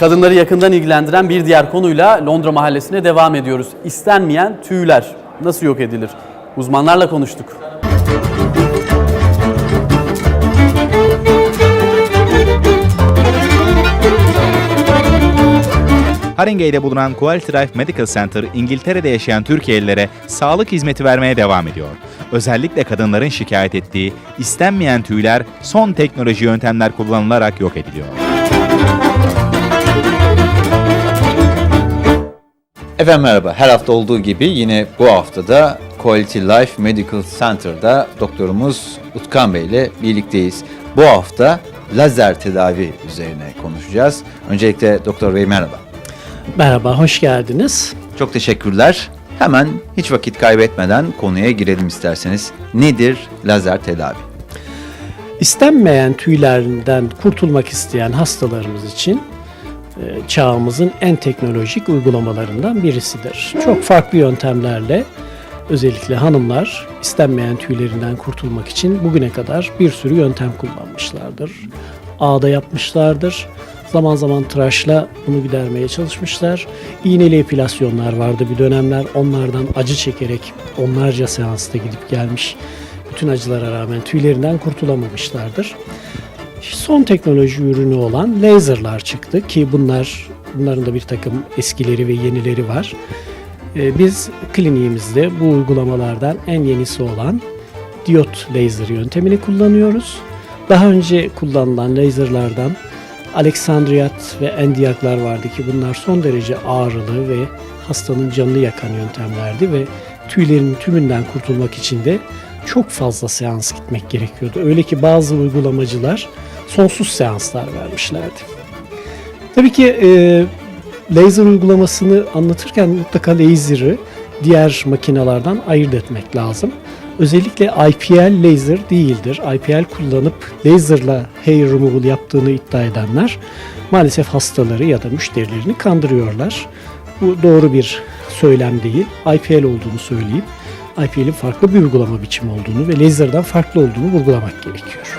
Kadınları yakından ilgilendiren bir diğer konuyla Londra mahallesine devam ediyoruz. İstenmeyen tüyler nasıl yok edilir? Uzmanlarla konuştuk. Haringey'de bulunan Quality Life Medical Center, İngiltere'de yaşayan Türkiye'lilere sağlık hizmeti vermeye devam ediyor. Özellikle kadınların şikayet ettiği istenmeyen tüyler son teknoloji yöntemler kullanılarak yok ediliyor. Efendim merhaba. Her hafta olduğu gibi yine bu haftada Quality Life Medical Center'da doktorumuz Utkan Bey ile birlikteyiz. Bu hafta lazer tedavi üzerine konuşacağız. Öncelikle Doktor Bey merhaba. Merhaba, hoş geldiniz. Çok teşekkürler. Hemen hiç vakit kaybetmeden konuya girelim isterseniz. Nedir lazer tedavi? İstenmeyen tüylerinden kurtulmak isteyen hastalarımız için çağımızın en teknolojik uygulamalarından birisidir. Çok farklı yöntemlerle özellikle hanımlar istenmeyen tüylerinden kurtulmak için bugüne kadar bir sürü yöntem kullanmışlardır. Ağda yapmışlardır. Zaman zaman tıraşla bunu gidermeye çalışmışlar. İğneli epilasyonlar vardı bir dönemler. Onlardan acı çekerek onlarca seansta gidip gelmiş. Bütün acılara rağmen tüylerinden kurtulamamışlardır. Son teknoloji ürünü olan laserlar çıktı ki bunlar bunların da bir takım eskileri ve yenileri var. Ee, Biz kliniğimizde bu uygulamalardan en yenisi olan diyot laser yöntemini kullanıyoruz. Daha önce kullanılan laserlardan Aleksandriyat ve endiyaklar vardı ki bunlar son derece ağrılı ve hastanın canını yakan yöntemlerdi ve tüylerin tümünden kurtulmak için de çok fazla seans gitmek gerekiyordu. Öyle ki bazı uygulamacılar sonsuz seanslar vermişlerdi. Tabii ki e, laser uygulamasını anlatırken mutlaka laser'ı diğer makinalardan ayırt etmek lazım. Özellikle IPL laser değildir. IPL kullanıp laserla hair removal yaptığını iddia edenler maalesef hastaları ya da müşterilerini kandırıyorlar. Bu doğru bir söylem değil. IPL olduğunu söyleyip IPL'in farklı bir uygulama biçimi olduğunu ve laser'dan farklı olduğunu vurgulamak gerekiyor.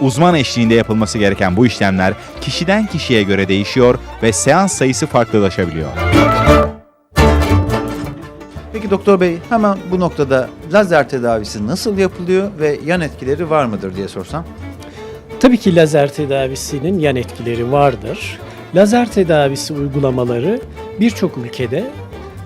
Uzman eşliğinde yapılması gereken bu işlemler kişiden kişiye göre değişiyor ve seans sayısı farklılaşabiliyor. Peki Doktor Bey hemen bu noktada lazer tedavisi nasıl yapılıyor ve yan etkileri var mıdır diye sorsam? Tabii ki lazer tedavisinin yan etkileri vardır. Lazer tedavisi uygulamaları birçok ülkede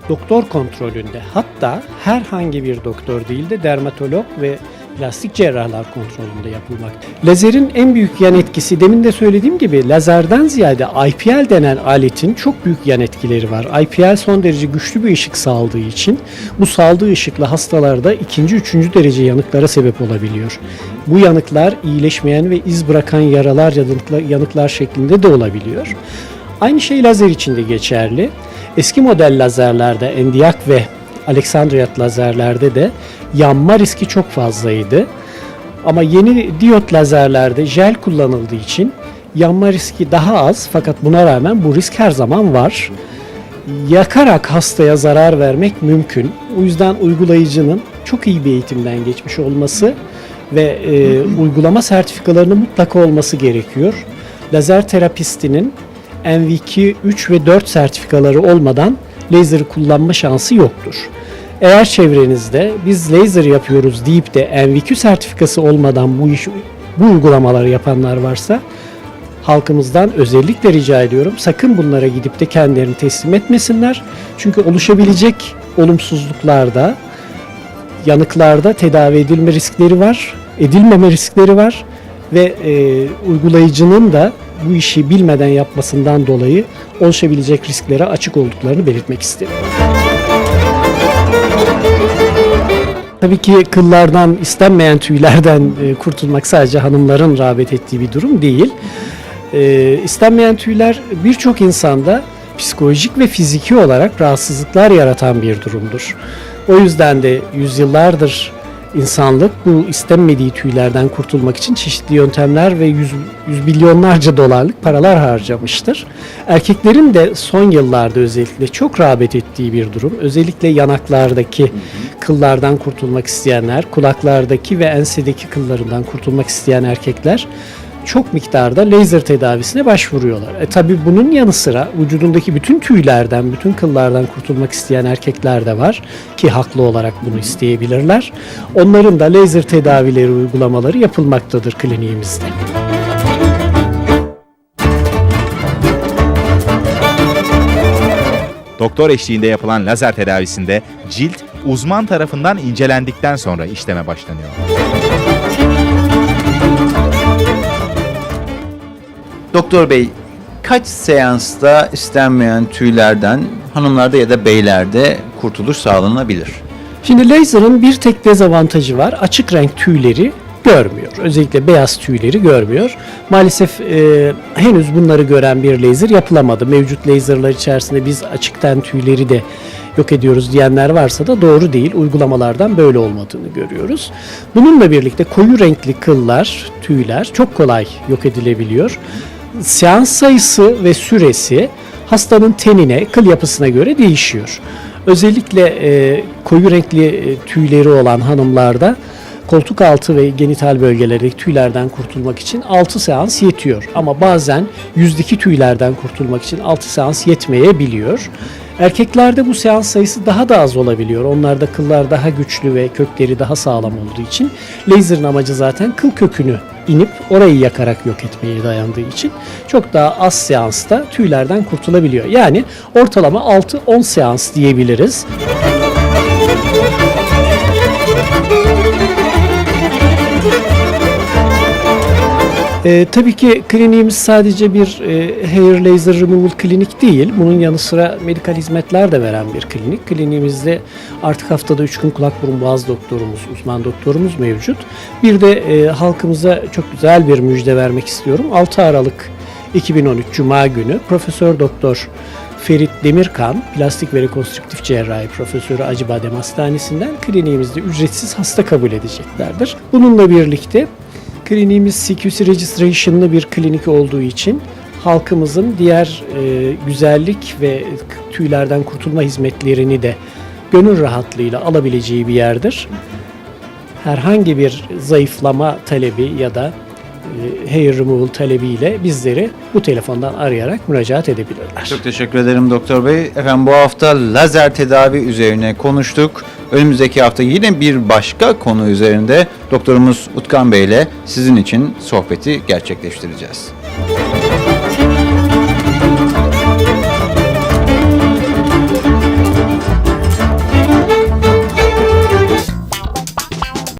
doktor kontrolünde hatta herhangi bir doktor değil de dermatolog ve plastik cerrahlar kontrolünde yapılmakta. Lazerin en büyük yan etkisi demin de söylediğim gibi lazerden ziyade IPL denen aletin çok büyük yan etkileri var. IPL son derece güçlü bir ışık saldığı için bu saldığı ışıkla hastalarda ikinci, üçüncü derece yanıklara sebep olabiliyor. Bu yanıklar iyileşmeyen ve iz bırakan yaralar yanıklar, yanıklar şeklinde de olabiliyor. Aynı şey lazer için de geçerli. Eski model lazerlerde endiyak ve Aleksandriyat lazerlerde de yanma riski çok fazlaydı. Ama yeni diyot lazerlerde jel kullanıldığı için yanma riski daha az fakat buna rağmen bu risk her zaman var. Yakarak hastaya zarar vermek mümkün. O yüzden uygulayıcının çok iyi bir eğitimden geçmiş olması ve e, uygulama sertifikalarının mutlaka olması gerekiyor. Lazer terapistinin NV2 3 ve 4 sertifikaları olmadan laser kullanma şansı yoktur. Eğer çevrenizde biz laser yapıyoruz deyip de NVQ sertifikası olmadan bu iş bu uygulamaları yapanlar varsa halkımızdan özellikle rica ediyorum sakın bunlara gidip de kendilerini teslim etmesinler. Çünkü oluşabilecek olumsuzluklarda, yanıklarda tedavi edilme riskleri var, edilmeme riskleri var ve e, uygulayıcının da bu işi bilmeden yapmasından dolayı oluşabilecek risklere açık olduklarını belirtmek isterim. Tabii ki kıllardan, istenmeyen tüylerden e, kurtulmak sadece hanımların rağbet ettiği bir durum değil. E, istenmeyen tüyler birçok insanda psikolojik ve fiziki olarak rahatsızlıklar yaratan bir durumdur. O yüzden de yüzyıllardır insanlık bu istenmediği tüylerden kurtulmak için çeşitli yöntemler ve yüz, yüz milyonlarca dolarlık paralar harcamıştır. Erkeklerin de son yıllarda özellikle çok rağbet ettiği bir durum. Özellikle yanaklardaki kıllardan kurtulmak isteyenler, kulaklardaki ve ensedeki kıllarından kurtulmak isteyen erkekler çok miktarda lazer tedavisine başvuruyorlar. E tabi bunun yanı sıra vücudundaki bütün tüylerden, bütün kıllardan kurtulmak isteyen erkekler de var ki haklı olarak bunu isteyebilirler. Onların da lazer tedavileri uygulamaları yapılmaktadır kliniğimizde. Doktor eşliğinde yapılan lazer tedavisinde cilt uzman tarafından incelendikten sonra işleme başlanıyor. Doktor bey kaç seansta istenmeyen tüylerden hanımlarda ya da beylerde kurtuluş sağlanabilir? Şimdi laser'ın bir tek dezavantajı var. Açık renk tüyleri görmüyor. Özellikle beyaz tüyleri görmüyor. Maalesef e, henüz bunları gören bir laser yapılamadı. Mevcut laserlar içerisinde biz açıktan tüyleri de yok ediyoruz diyenler varsa da doğru değil. Uygulamalardan böyle olmadığını görüyoruz. Bununla birlikte koyu renkli kıllar, tüyler çok kolay yok edilebiliyor. Seans sayısı ve süresi hastanın tenine, kıl yapısına göre değişiyor. Özellikle e, koyu renkli e, tüyleri olan hanımlarda koltuk altı ve genital bölgelerindeki tüylerden kurtulmak için 6 seans yetiyor. Ama bazen yüzdeki tüylerden kurtulmak için 6 seans yetmeyebiliyor. Erkeklerde bu seans sayısı daha da az olabiliyor. Onlarda kıllar daha güçlü ve kökleri daha sağlam olduğu için laserın amacı zaten kıl kökünü inip orayı yakarak yok etmeye dayandığı için çok daha az seansta tüylerden kurtulabiliyor. Yani ortalama 6-10 seans diyebiliriz. Ee, tabii ki kliniğimiz sadece bir e, hair laser removal klinik değil. Bunun yanı sıra medikal hizmetler de veren bir klinik. Kliniğimizde artık haftada 3 gün kulak burun boğaz doktorumuz, uzman doktorumuz mevcut. Bir de e, halkımıza çok güzel bir müjde vermek istiyorum. 6 Aralık 2013 Cuma günü Profesör Doktor Ferit Demirkan, plastik ve rekonstrüktif cerrahi profesörü Acıbadem Hastanesi'nden kliniğimizde ücretsiz hasta kabul edeceklerdir. Bununla birlikte kliniğimiz CQC registration'lı bir klinik olduğu için halkımızın diğer e, güzellik ve tüylerden kurtulma hizmetlerini de gönül rahatlığıyla alabileceği bir yerdir. Herhangi bir zayıflama talebi ya da e, hair removal talebiyle bizleri bu telefondan arayarak müracaat edebilirler. Çok teşekkür ederim doktor bey. Efendim bu hafta lazer tedavi üzerine konuştuk. Önümüzdeki hafta yine bir başka konu üzerinde doktorumuz Utkan Bey ile sizin için sohbeti gerçekleştireceğiz.